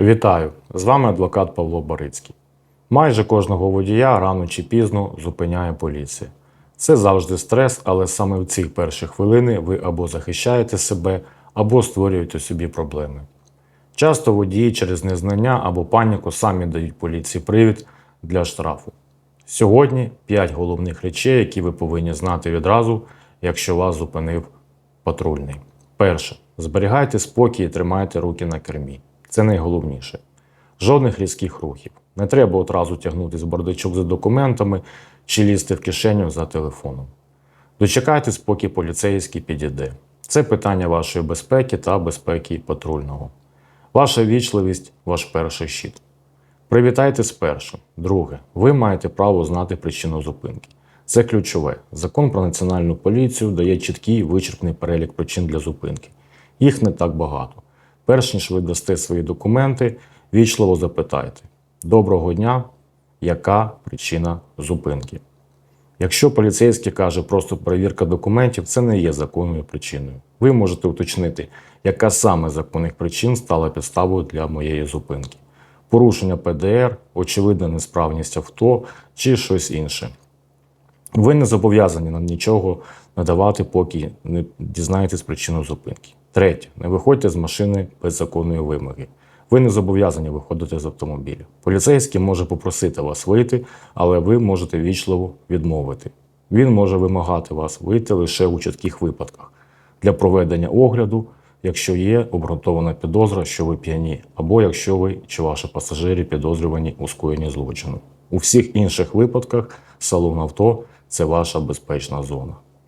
Вітаю! З вами адвокат Павло Борицький. Майже кожного водія рано чи пізно зупиняє поліція. Це завжди стрес, але саме в ці перші хвилини ви або захищаєте себе, або створюєте собі проблеми. Часто водії через незнання або паніку самі дають поліції привід для штрафу. Сьогодні 5 головних речей, які ви повинні знати відразу, якщо вас зупинив патрульний. Перше. Зберігайте спокій і тримайте руки на кермі. Це найголовніше. Жодних різких рухів. Не треба одразу тягнути з бардачок за документами чи лізти в кишеню за телефоном. Дочекайтесь, поки поліцейський підійде. Це питання вашої безпеки та безпеки патрульного. Ваша вічливість ваш перший щит. Привітайте спершу. Друге, ви маєте право знати причину зупинки. Це ключове. Закон про національну поліцію дає чіткий вичерпний перелік причин для зупинки. Їх не так багато. Перш ніж ви дасте свої документи, вічливо запитайте: Доброго дня, яка причина зупинки? Якщо поліцейський каже просто перевірка документів, це не є законною причиною. Ви можете уточнити, яка саме законних причин стала підставою для моєї зупинки. Порушення ПДР, очевидна несправність авто чи щось інше. Ви не зобов'язані нам нічого надавати, поки не дізнаєтесь причину зупинки. Третє. Не виходьте з машини без законної вимоги. Ви не зобов'язані виходити з автомобіля. Поліцейський може попросити вас вийти, але ви можете вічливо відмовити. Він може вимагати вас вийти лише у чітких випадках для проведення огляду, якщо є обґрунтована підозра, що ви п'яні, або якщо ви чи ваші пасажири підозрювані у скоєнні злочину. У всіх інших випадках салон авто це ваша безпечна зона.